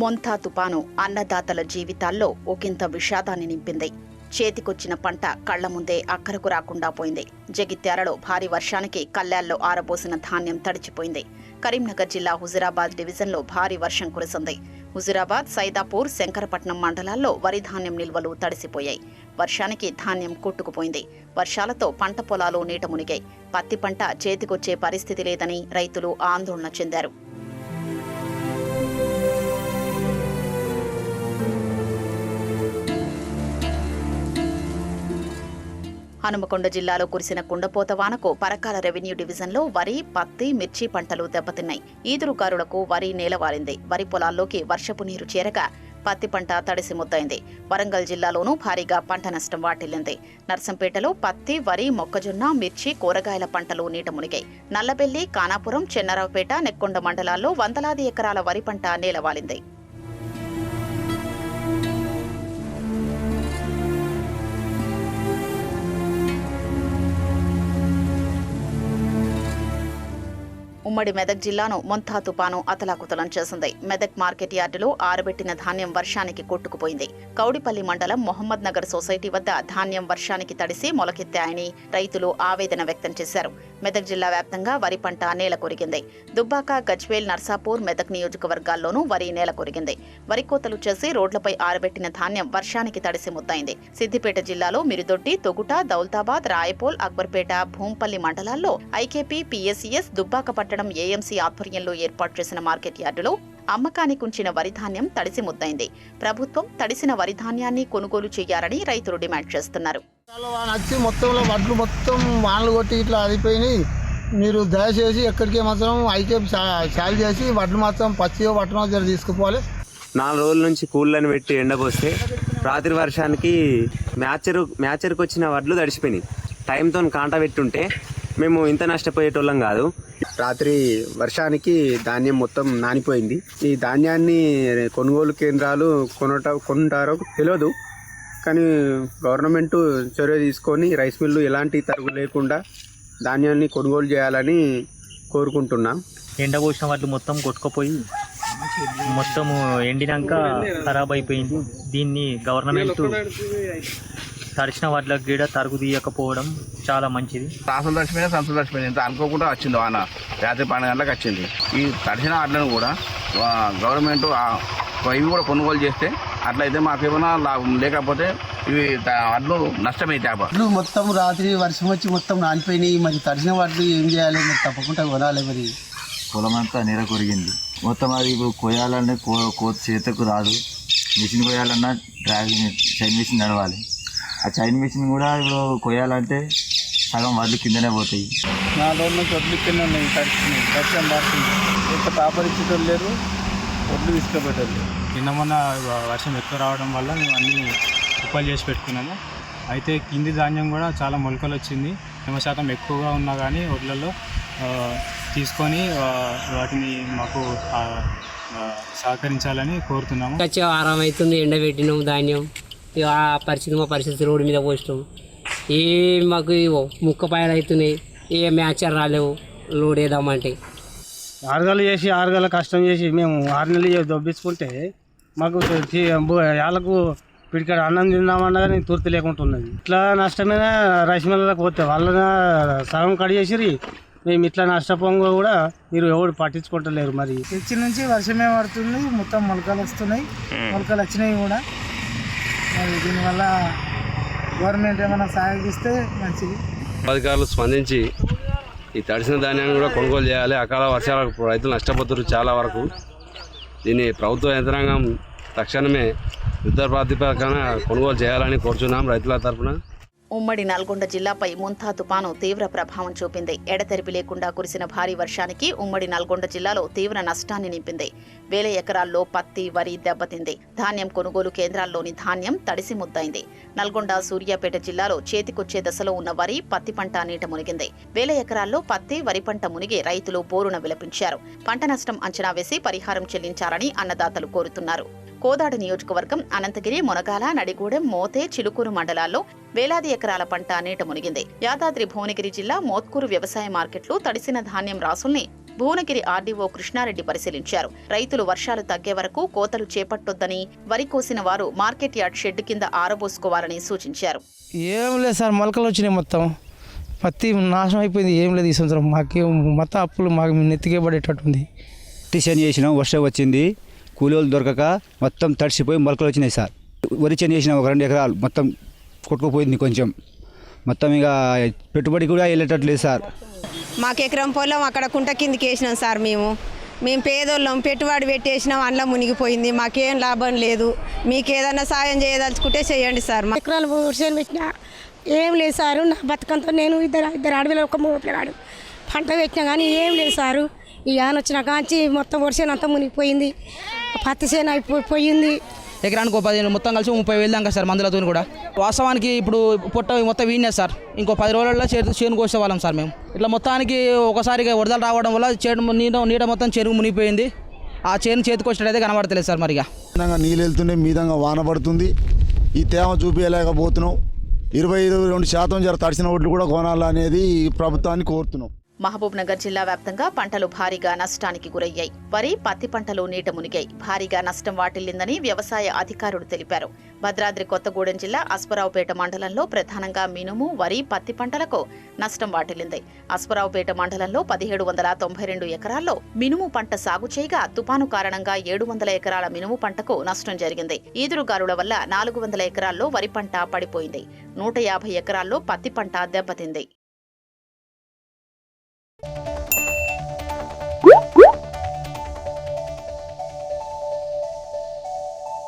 మొంతా తుపాను అన్నదాతల జీవితాల్లో ఒకంత విషాదాన్ని నింపింది. చేతికొచ్చిన పంట కళ్ళ ముందే అక్కరకు రాకుండా పోయింది. జగిత్యాలలో భారీ వర్షానికి కల్లాల్లో ఆరబోసిన ధాన్యం తడిచిపోయింది. కరీంనగర్ జిల్లా హుజురాబాద్ డివిజన్లో భారీ వర్షం కురిసింది. హుజురాబాద్ సైదాపూర్ శంకరపట్నం మండలాల్లో వరి ధాన్యం నిల్వలు తడిసిపోయాయి. వర్షానికి ధాన్యం కొట్టుకుపోయింది. వర్షాలతో పంట పొలాలు నీట మునిగాయి. పత్తి పంట చేతికొచ్చే పరిస్థితి లేదని రైతులు ఆందోళన చెందారు. హనుమకొండ జిల్లాలో కురిసిన కుండపోత వానకు పరకాల రెవెన్యూ డివిజన్లో వరి పత్తి మిర్చి పంటలు దెబ్బతిన్నాయి. ఈదురుకారులకు వరి నేలవారింది వరి పొలాల్లోకి వర్షపు నీరు చేరగా పత్తి పంట తడిసి ముద్దైంది. వరంగల్ జిల్లాలోనూ భారీగా పంట నష్టం వాటిల్లింది. నర్సంపేటలో పత్తి వరి మొక్కజొన్న మిర్చి కూరగాయల పంటలు నీట మునిగాయి. నల్లబెల్లి కానాపురం చెన్నరావుపేట నెక్కొండ మండలాల్లో వందలాది ఎకరాల వరి పంట నేలవాలింది ఉమ్మడి మెదక్ జిల్లాను మొంతా తుపాను అతలాకుతలం చేసింది. మెదక్ మార్కెట్ యార్డులో ఆరబెట్టిన ధాన్యం వర్షానికి కొట్టుకుపోయింది. కౌడిపల్లి మండలం మొహమ్మద్ నగర్ సొసైటీ వద్ద ధాన్యం వర్షానికి తడిసి మొలకెత్తాయని రైతులు ఆవేదన వ్యక్తం చేశారు. మెదక్ జిల్లా వ్యాప్తంగా వరి పంట నేల కొరిగింది. దుబ్బాక గజ్వేల్ నర్సాపూర్ మెదక్ నియోజకవర్గాల్లోనూ వరి నేల కొరిగింది. వరి కోతలు చేసి రోడ్లపై ఆరబెట్టిన ధాన్యం వర్షానికి తడిసి ముద్దైంది సిద్దిపేట జిల్లాలో మిరుదొడ్డి తొగుట దౌల్తాబాద్ రాయపోల్ అక్బర్పేట భూంపల్లి మండలాల్లో ఐకేపీ పీఎస్ఈఎస్ దుబ్బాక పట్టణం ఏఎంసీ ఆధ్వర్యంలో ఏర్పాటు చేసిన మార్కెట్ యార్డులో అమ్మకానికి ఉంచిన వరిధాన్యం తడిసి ముద్దైంది ప్రభుత్వం తడిసిన వరిధాన్యాన్ని కొనుగోలు చేయాలని రైతులు డిమాండ్ చేస్తున్నారు. వాన వచ్చి మొత్తంలో వడ్లు మొత్తం వానలు కొట్టి ఇట్లా అయిపోయినాయి మీరు దయచేసి ఎక్కడికి మాత్రం ఐకే చాలు చేసి వడ్లు మాత్రం పచ్చియో వడ్లు జర తీసుకుపోవాలి. నాలుగు రోజుల నుంచి కూళ్ళని పెట్టి ఎండపోస్తే రాత్రి వర్షానికి మ్యాచరు మ్యాచర్కి వచ్చిన వడ్లు తడిసిపోయినాయి. టైంతో కాంట పెట్టుంటే మేము ఇంత నష్టపోయేటోళ్ళం కాదు. రాత్రి వర్షానికి ధాన్యం మొత్తం నానిపోయింది. ఈ ధాన్యాన్ని కొనుగోలు కేంద్రాలు కొనట కొంటారో తెలియదు. కానీ గవర్నమెంట్ చర్య తీసుకొని రైస్ మిల్లు ఎలాంటి తరుగు లేకుండా ధాన్యాన్ని కొనుగోలు చేయాలని కోరుకుంటున్నాం. ఎండ పోసిన వాటిని మొత్తం కొట్టుకుపోయి మొత్తము ఎండినాక ఖరాబ్ అయిపోయింది. దీన్ని గవర్నమెంట్ తడిచిన వాటికి కూడా తరుగు తీయకపోవడం చాలా మంచిది. తాసం తడిచిపోయినా సంచులు తడిచిపోయినా ఇంత అనుకోకుండా వచ్చింది వాన. రాత్రి పన్నెండు గంటలకు వచ్చింది. ఈ తడిసిన ఆటలను కూడా గవర్నమెంట్ ఇవి కూడా కొనుగోలు చేస్తే అట్లయితే మాకు ఏమైనా లాభం లేకపోతే ఇవి వడ్లు నష్టమైతే వడ్లు మొత్తం రాత్రి వర్షం వచ్చి మొత్తం నానిపోయినాయి మరి తడిసిన వడ్లు ఏం చేయాలి? మరి తప్పకుండా కొనాలి మరి. పొలం అంతా నీర కొరిగింది. మొత్తం అది ఇప్పుడు కొయ్యాలంటే కో కోత చేతకు రాదు. మిషన్ కొయ్యాలన్నా డ్రాగన్ చైన్ మిషన్ నడవాలి. ఆ చైన్ మిషన్ కూడా ఇప్పుడు కొయ్యాలంటే సగం వడ్లు కిందనే పోతాయి. నాలుగు రోజుల నుంచి వడ్లు కింద ఉన్నాయి తడిచినాయి పడుతుంది. ఎంత పేపర్ ఇచ్చేటోళ్ళు లేరు వడ్లు తీసుకుపోయేటోళ్ళు నిన్న మొన్న వర్షం ఎక్కువ రావడం వల్ల మేము అన్నీ కుప్పలు చేసి పెట్టుకున్నాము. అయితే కింది ధాన్యం కూడా చాలా మొలకలు వచ్చింది. తేమ శాతం ఎక్కువగా ఉన్నా కానీ ఒడ్లలో తీసుకొని వాటిని మాకు సహకరించాలని కోరుతున్నాము. వచ్చి ఆరాం అవుతుంది ఎండబెట్టినాము ధాన్యం. ఆ పరిస్థితి మా పరిస్థితి రోడ్డు మీద పోసినాము ఏ మాకు ముక్క పాయలు అవుతున్నాయి ఏ మ్యాచర్ రాలేవు లోడ్ వేద్దామంటే. ఆరుగలు చేసి ఆరుగల కష్టం చేసి మేము ఆరు నెలలు చేసి దొబ్బించుకుంటే మాకు వాళ్ళకు పిడికాడ అన్నం తిందామన్నా కానీ తూర్తి లేకుండా ఉన్నది. ఇట్లా నష్టమైన రైస్ మిల్లలకు పోతే వాళ్ళ సగం కట్ చేసిరి మేము ఇట్లా నష్టపోగా కూడా మీరు ఎవరు పట్టించుకుంటలేరు మరి. తెచ్చి నుంచి వర్షమే పడుతుంది మొత్తం మొలకలు వస్తున్నాయి. మొలకలు వచ్చినాయి కూడా. మరి దీనివల్ల గవర్నమెంట్ ఏమైనా సాయం ఇస్తే మంచిది. అధికారులు స్పందించి ఈ తడిసిన ధాన్యాన్ని కూడా కొనుగోలు చేయాలి. అకాల వర్షాలకు రైతులు నష్టపోతున్నారు చాలా వరకు. దీన్ని ప్రభుత్వ యంత్రాంగం తక్షణమే యుద్ధ ప్రాతిపదికన కొనుగోలు చేయాలని కోరుచున్నాం రైతుల తరపున ఉమ్మడి నల్గొండ జిల్లాపై ముంతా తుపాను తీవ్ర ప్రభావం చూపింది. ఎడతెరిపి లేకుండా కురిసిన భారీ వర్షానికి ఉమ్మడి నల్గొండ జిల్లాలో తీవ్ర నష్టాన్ని నింపింది. వేల ఎకరాల్లో పత్తి వరి దెబ్బతింది. ధాన్యం కొనుగోలు కేంద్రాల్లోని ధాన్యం తడిసి ముద్దైంది. నల్గొండ సూర్యాపేట జిల్లాలో చేతికొచ్చే దశలో ఉన్న వరి పత్తి పంట నీట మునిగింది. వేల ఎకరాల్లో పత్తి వరి పంట మునిగి రైతులు బోరున విలపించారు. పంట నష్టం అంచనా వేసి పరిహారం చెల్లించాలని అన్నదాతలు కోరుతున్నారు. కోదాడ నియోజకవర్గం అనంతగిరి మునగాల నడిగూడెం మోతే చిలుకూరు మండలాల్లో వేలాది ఎకరాల పంట నీట మునిగింది. యాదాద్రి భువనగిరి జిల్లా మోత్కూరు వ్యవసాయ మార్కెట్లు తడిసిన ధాన్యం రాసుల్ని భువనగిరి ఆర్డీఓ కృష్ణారెడ్డి పరిశీలించారు. రైతులు వర్షాలు తగ్గే వరకు కోతలు చేపట్టొద్దని వరి కోసిన వారు మార్కెట్ యార్డ్ షెడ్ కింద ఆరబోసుకోవాలని సూచించారు. ఏం లేదు సార్ మొలకలు వచ్చినాయి మొత్తం. పత్తి నాశనం అయిపోయింది ఏం లేదు ఈ సంవత్సరం. మాకు మొత్తం అప్పులు మాకు నెత్తికే పడేటట్టుంది. పత్తి చేసినాం వర్షం వచ్చింది. కూలీలు దొరకక మొత్తం తడిసిపోయి మొలకలు వచ్చినాయి సార్. వరి చేను చేసినాం ఒక రెండు ఎకరాలు మొత్తం కొట్టుకుపోయింది కొంచెం. మొత్తం ఇక పెట్టుబడి కూడా వెళ్ళేటట్టు లేదు సార్. మాకు ఎకరం పొలం అక్కడ కుంట కిందకి వేసినాం సార్ మేము. మేము పేదోళ్ళం పెట్టుబడి పెట్టేసినాం అందులో మునిగిపోయింది. మాకేం లాభం లేదు. మీకు ఏదైనా సాయం చేయదలుచుకుంటే చేయండి సార్. మా ఎకరాలు వర్షాలు పెట్టినా ఏం లేదు సారు. నా బతుకంతో నేను ఇద్దరు ఇద్దరు అడవిలో ఒక మూడు పిల్లగాడు. పంట పెట్టినా కానీ ఏం లేదు సారు. ఈ ఆన వచ్చిన కాంచి మొత్తం వర్షం అంతా మునిగిపోయింది. పత్తి చేను అయిపోయింది ఎకరానికి ఒక పదిహేను మొత్తం కలిసి ముప్పై వేలు దాకా సార్ మందులతో కూడా. వాస్తవానికి ఇప్పుడు పొట్ట మొత్తం వీడినా సార్. ఇంకో పది రోజుల్లో చేను చేను కోసే వాళ్ళం సార్ మేము. ఇట్లా మొత్తానికి ఒకసారిగా వరదలు రావడం వల్ల చేను నీట నీట మొత్తం చెరువు మునిగిపోయింది. ఆ చేను చేతికి వచ్చినట్టయితే కనబడతలేదు సార్ మరిగా. విధంగా నీళ్ళు వెళ్తుండే మీదంగా వాన పడుతుంది. ఈ తేమ చూపించలేకపోతున్నాం. ఇరవై ఇరవై రెండు శాతం జర తడిసిన ఓట్లు కూడా కొనాలనేది ప్రభుత్వాన్ని కోరుతున్నాం. మహబూబ్నగర్ జిల్లా వ్యాప్తంగా పంటలు భారీగా నష్టానికి గురయ్యాయి. వరి పత్తి పంటలు నీట మునిగాయి. భారీగా నష్టం వాటిల్లిందని వ్యవసాయ అధికారులు తెలిపారు. భద్రాద్రి కొత్తగూడెం జిల్లా అస్పరావుపేట మండలంలో ప్రధానంగా మినుము వరి పత్తి పంటలకు నష్టం వాటిల్లింది. అస్పరావుపేట మండలంలో పదిహేడు వందల తొంభై రెండు ఎకరాల్లో మినుము పంట సాగు చేయగా తుపాను కారణంగా ఏడు వందల ఎకరాల మినుము పంటకు నష్టం జరిగింది. ఈదురుగాలుల వల్ల నాలుగు వందల ఎకరాల్లో వరి పంట పడిపోయింది. నూట యాభై ఎకరాల్లో పత్తి పంట దెబ్బతింది. you